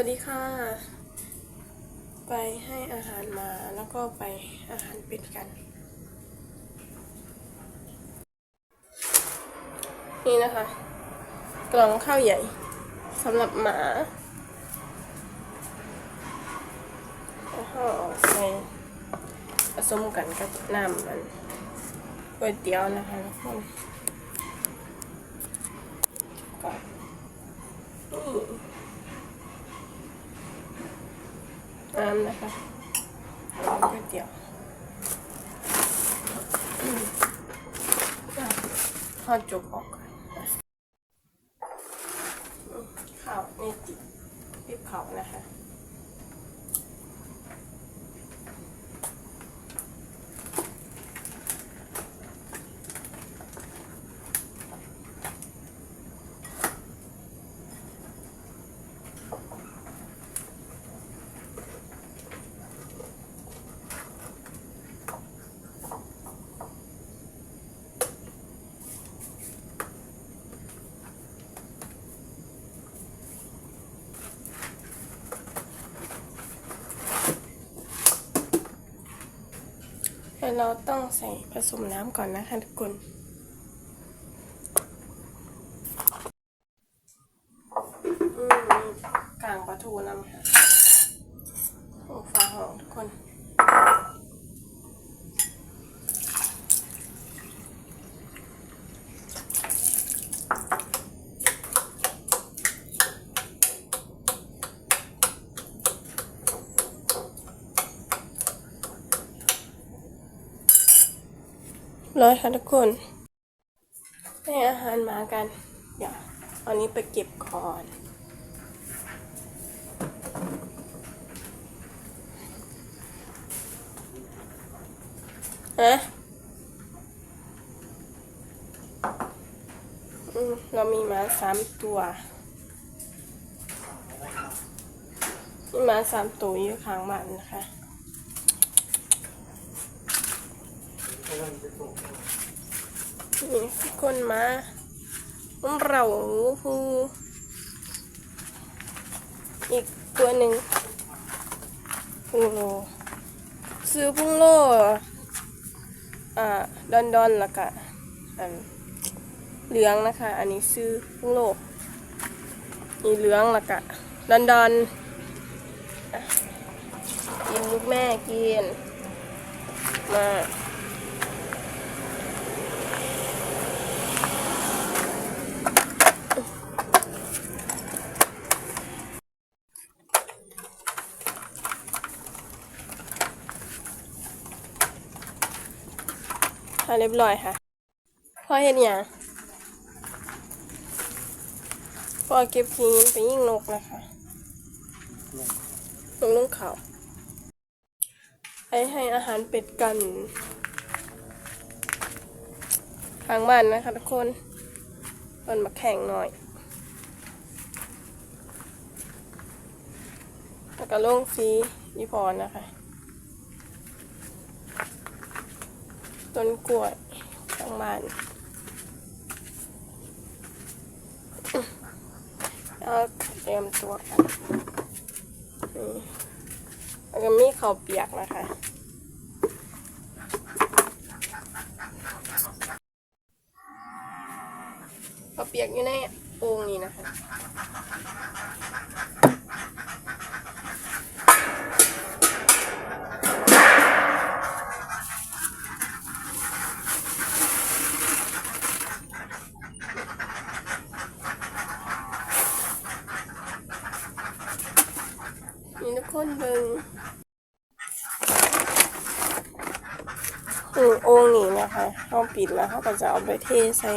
วัสดีค่ะ ไปให้อาหารมาแล้วก็ไปอาหารเป็ดกัน นี่นะคะ กล่องข้าวใหญ่สำหรับหมาแล้วก็ใส่ผสมกันกับน้ำมันก๋วยเตี๋ยวนะคะทุกคนก่อน น้ำนะคะก๋วยเตี๋ยวอืมอะทอดจุกออกก่อนนะอืมข้าวนี่ติดรีบเขานะคะ เดี๋ยวเราต้องใส่ผสมน้ำก่อนนะคะทุกคน อืมกลางปลาทูน้ำค่ะโอ้ฟ้าหองทุกคน ร้อยค่ะทุกคนให้อาหารหมากัน เดี๋ยวอานี้ไปเก็บก่อนฮะอืมเรามีหมาสามตัวมีหมาสามตัวอยู่ข้างบ้านนะคะ นี่ทุกคนมาเราฮูอีกตัวหนึ่งพุงโลซื้อพุงโลอ่าดอนดอนล้วก็อันเหลืองนะคะ อันนี้ซื้อพุงโลนี่เหลืองล้วก็ดอนดอนอะกินลูกแม่กินมา เรียบร้อยค่ะพ่อเห็นยังพ่อเก็บขีนไปยิ่งนกนะคะลงลงเขาไปให้อาหารเป็ดกัน ทางบ้านนะคะทุกคนมันมาแข่งหน่อยแล้วก็ลงซีอีพรนะคะ ต้นกล้วยทางบ้านแล้วเตรียมตัวกันนี่แล้วก็มีข้าวเปียกนะคะข้าวเปียกอยู่ในโอ่งนี้นะคะ คนเบิงอืมโอ่งนี่นะคะเอาปิดแล้วเขาก็จะเอาไปเทใส่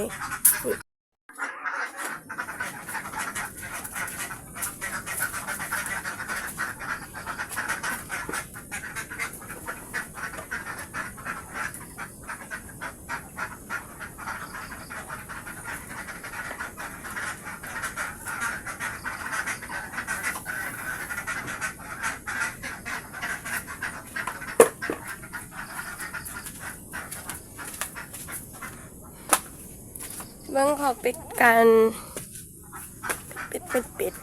นี่เบิ้งขาปิดกันป็ดป็ดป็ด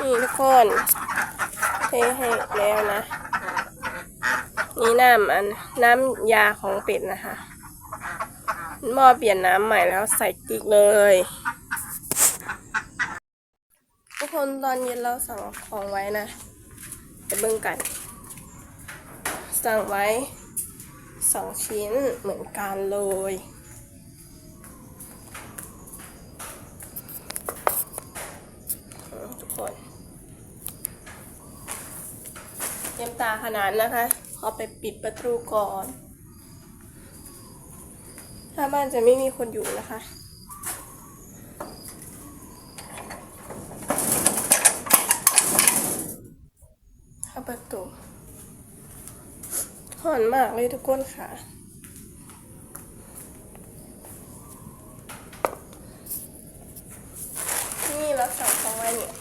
นี่ทุกคนเทให้แล้วนะ นี่น้ำอันน้ำยาของเป็ดนะคะหม้อเปลี่ยนน้ำใหม่แล้วใส่กิ๊กเลย ทุกคนตอนเย็นเราสั่งของไว้นะไปเบิ่งกัน สั่งไว้สองชิ้นเหมือนกันเลยอืมทุ กคนเต็มตาขนาดนะคะเอาไปปิดประตูก่อน ถ้าบ้านจะไม่มีคนอยู่นะคะเข้าประตูหอนมากเลยทุกคนค่ะ นี่เราสั่งของไว้เนี่ย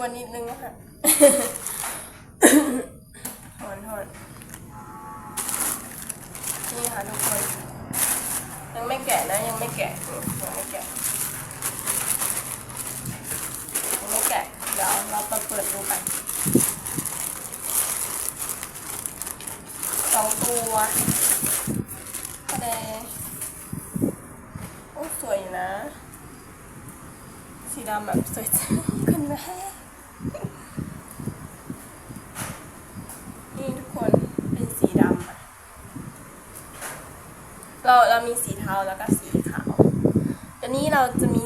วั นิดนึงนะคะหอนหอนนี่ค่ะทุกคน ยังไม่แกะนะยังไม่แกะยังไม่แกะยังไม่แกะเดี๋ยวเราไปเปิดดูกันสองตัวก็แดงโอ้สวยนะ สีดำแบบสวยจังคุณแม่นี่ทุกคนเป็นสีดำอะเราเรา มีสีเทาแล้วก็สีขาวตอนนี้เราจะมี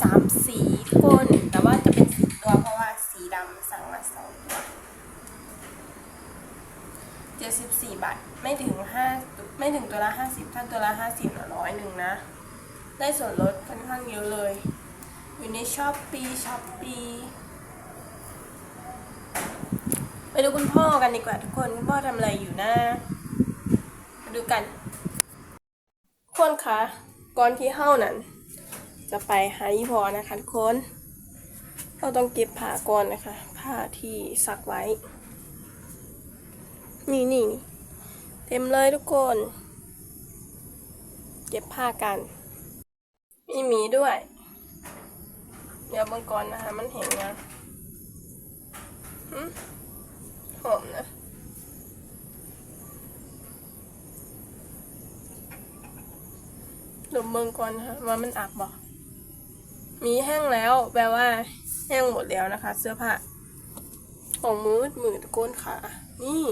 สามสีกคนแต่ว่าจะเป็นสีตัวเพราะว่าสีดำสั่งมาสองตัวเจ็ดสิบสี่บาทไม่ถึงห้าไม่ถึงตัวละห้าสิบถ้าตัวละห้าสิบร้อยหนึ่งนะ ได้ส่วนลดค่อนข้างเยอะเลย อยู่ในช้อปปี้ช้อปปี้ไปดูคุณพ่อกันดีกว่าทุกคน คุณพ่อทำอะไรอยู่นะ มาดูกัน คนคะก่อนที่เฮ้านั้น จะไปหายี่พอนะคะทุกคนเราต้องเก็บผ้าก่อนนะคะผ้าที่ซักไว้ นี่นี่เต็มเลยทุกคน เก็บผ้ากัน มีหมีด้วย เดี๋ยวบางก่อนนะคะ มันเห็นยังหึหอมนะ ดมเบิ่งก่อนนะคะว่ามันอับบ่มีแห้งแล้ว แปลว่า แห้งหมดแล้วนะคะ เสื้อผ้าของมืดมือตะโกนขา นี่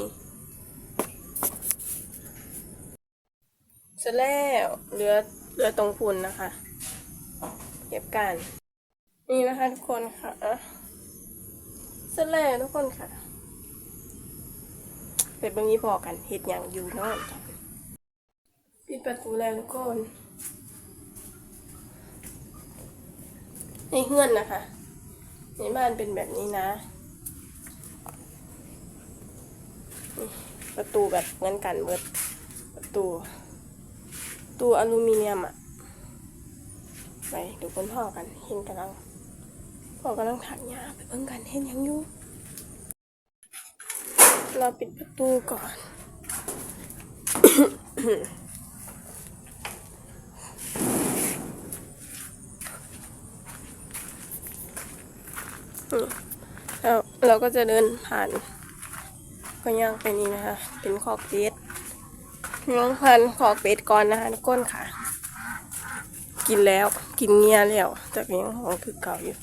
เสร็จแล้วเหลือเหลือตรงพุนนะคะ เก็บกัน นี่นะคะทุกคนค่ะ เสร็จแล้วทุกคนค่ะไปเบิ่งนี้พอกันเห็ดอย่างอยู่นอนปิดประตูแล้วทุกคน ในเฮือนนะคะ ในบ้านเป็นแบบนี้นะ ประตูแบบเหมือนกันเบิดประตูตู้อลูมิเนียมอะไปดูคุณพ่อกันเห็นกำลังพ่อกำลังถักหญ้าไปเบิ่งกันเห็นยังอยู่เราปิดประตูก่อน แล้วเราก็จะเดินผ่าน ก็ย่างไปนี่นะคะ เป็นขอกเป็ดย่างผ่านขอกเป็ดก่อนนะคะทุกคนค่ะ กินแล้วกินเงียแล้วแต่ก็ยังของคือเก่าอยู่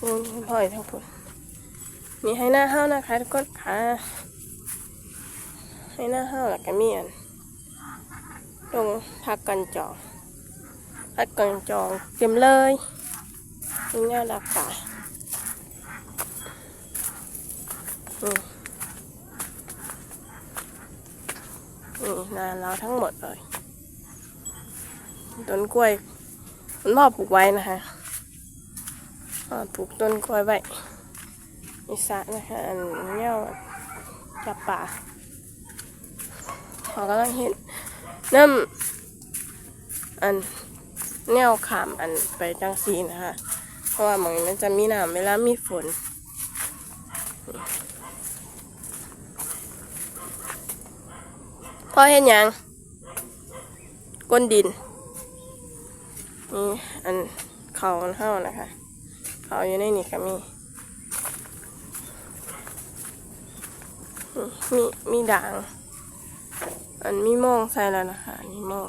อืมพ่อยทั้งคนนี่ให้หน้าห้าวนะคะทุกคนค่ะให้หน้าห้าวหลักกระเมียนตรงพักกันจองพักกันจองเต็มเลยนี่น่ารักค่ะอืม นี่นาเราทั้งหมดเลยต้นกล้วยคุณพ่อปลูกไว้นะคะปลูกต้นกล้วยไว้ในสระนะคะอันเนี้ยจับป่าเขากำลังเห็นน้ำอันแนวขามอันไปจังซีนะคะ เพราะว่าหมองนี้มันจะมีน้ำเวลามีฝน พ่อเห็นยังก้นดินนี่อันเขาอันเฮานะคะเขาอยู่ในนี่ก็มีมีมีด่าง อันมีมองใส่แล้วนะคะมีมอง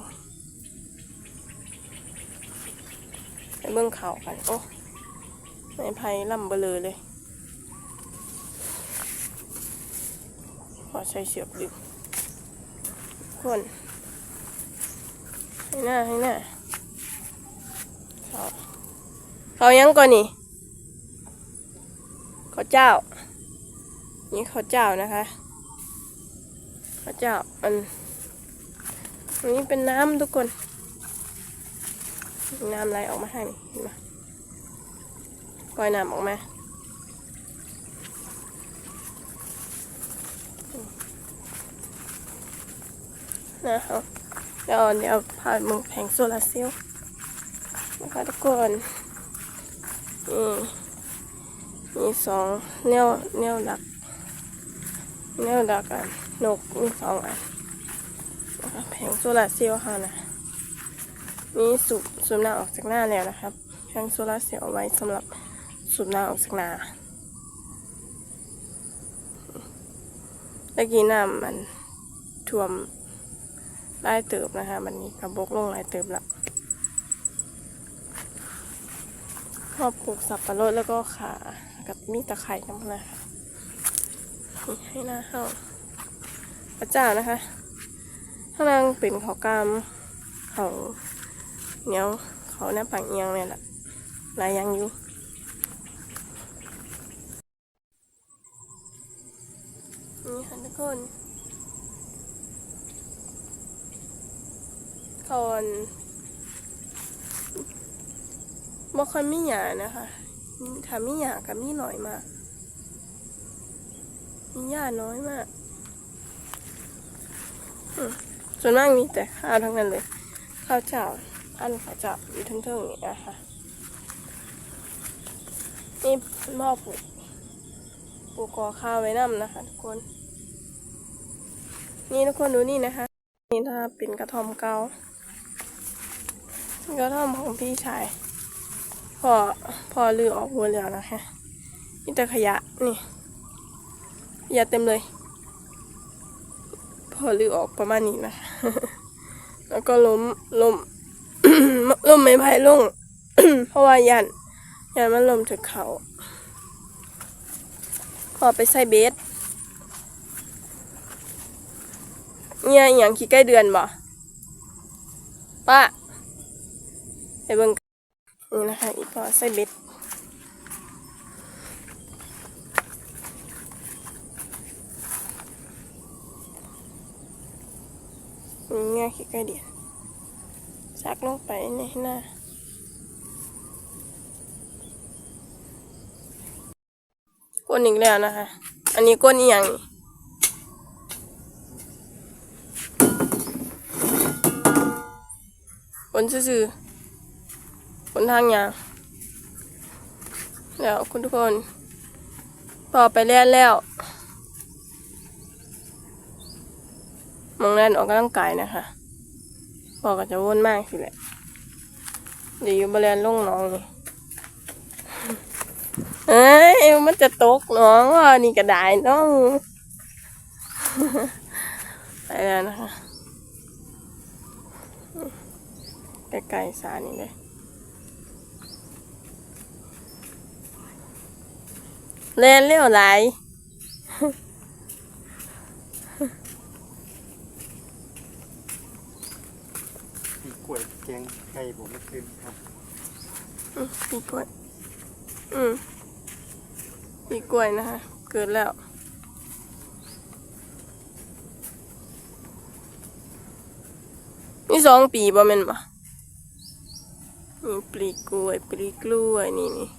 ไปเบิ่งเขากัน โอ้ไม้ไผ่ล่ำเบลอเลยขอใช้เสือกดึง คนให้หน้าให้หน้าเขาเขายังก่อนนี่เขาเจ้า นี่เขาเจ้านะคะเขาเจ้าอันนนี้เป็นน้ำทุกคน น้ำไหลออกมาให้นี่เห็นไหมปล่อยน้ำออกมา นะคะเดี๋ยวเดี๋ยวพามึงแผงโซลาร์เซลล์นะคะทุกคนนี่มีสองแนวแนวดัก แนวดักอันนกมีสองอันนะคะแผงโซลาร์เซลล์ค่ะนะมีสูบสูบน้ำออกจากหน้าแล้วนะครับแผงโซลาร์เซลล์เอาไว้สำหรับสูบน้ำออกจากหน้าตะกี้น้ำมันท่วม ลายเติบนะคะมันนี้กระบกลงหลายเติบละพอบปลูกสับปะรดแล้วก็ขากับมีตะไคร่น้ำนะคะให้หน้าเข้าพระเจ้านะคะข้างล่างเป็นเขากามเขาเนียวเขาหน้าปังเอียงเนี่ยแหละลายยังอยู่นี่ค่ะทุกคน เขาอันบ่ค่อยมีหยานะคะถ้ามีหยาก็มีน้อยมาก มีหญ้าน้อยมากส่วนมากมีแต่ข้าวทั้งนั้นเลย ข้าวเจ้า อันข้าวเจ้าอยู่ทั้งๆอย่างนี้นะคะนี่หม้อปลูกปลูกกอข้าวไว้น้ำนะคะทุกคน นี่ทุกคนดูนี่นะคะ นี่ถ้าเป็นกระทอมเก่า กระท่อมของพี่ชายพอพอลือออกหัวแล้วนะคะนี่แต่ขยะนี่ขยะเต็มเลย พอลือออกประมาณนี้นะคะแล้วก็ล้มล้มล้มไม่ไผ่ลงเพราะว่ายันยันมันล้มถึงเขาพอไปใส่เบสเนี่ยอย่างขี้ใกล้เดือนบ่ป้า ไปเบิ่งนี่นะคะอีพอใส่เบ็ดนี่ไงขี้ใกล้เดือนซักลงไปในหน้าก้นอีกแล้วนะคะ อันนี้ก้นอีหยังนี่ผลซื่อๆ ผลทางยางแล้วคุณทุกคนพอไปเล่นแล้วมองแล่นออกกำลังกายนะคะพอก็จะวนมากสิแหละเดี๋ยวอยู่บริเวณลงน้องนี่เอ้ยมันจะตกน้องว่ะนี่กระไดน้องไปแล้วนะคะใกล้ๆสานี่เลย เล่นเร็วไหลายปีกล้วยแกงไก่ผมไม่คืนครับอืมปีกล้วย อืมปีกล้วยนะคะ เกิดแล้วนี่สองปีบ่แม่นบ่นี่ปลีกล้วย ปลีกล้วยนี่นี่